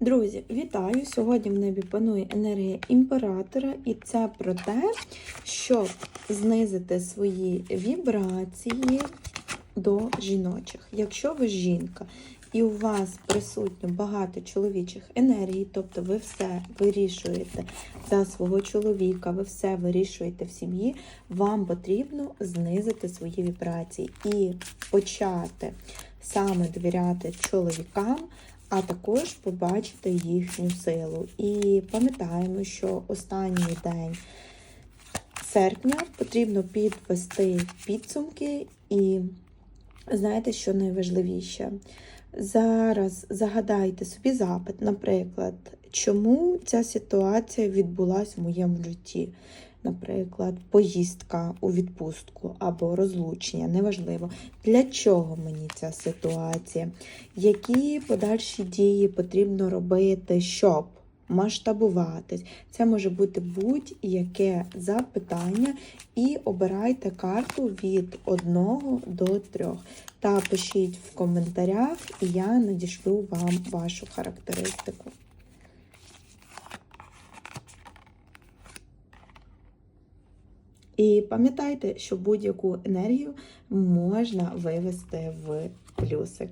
Друзі, вітаю! Сьогодні в небі панує енергія імператора, і це про те, щоб знизити свої вібрації до жіночих. Якщо ви жінка і у вас присутньо багато чоловічих енергій, тобто ви все вирішуєте за свого чоловіка, ви все вирішуєте в сім'ї, вам потрібно знизити свої вібрації і почати саме довіряти чоловікам а також побачити їхню силу. І пам'ятаємо, що останній день серпня потрібно підвести підсумки, і знаєте, що найважливіше? Зараз загадайте собі запит, наприклад, чому ця ситуація відбулася в моєму житті. Наприклад, поїздка у відпустку або розлучення, неважливо. Для чого мені ця ситуація? Які подальші дії потрібно робити, щоб масштабуватись? Це може бути будь-яке запитання, і обирайте карту від 1 до 3. Та пишіть в коментарях, і я надішлю вам вашу характеристику. І пам'ятайте, що будь-яку енергію можна вивести в плюсик.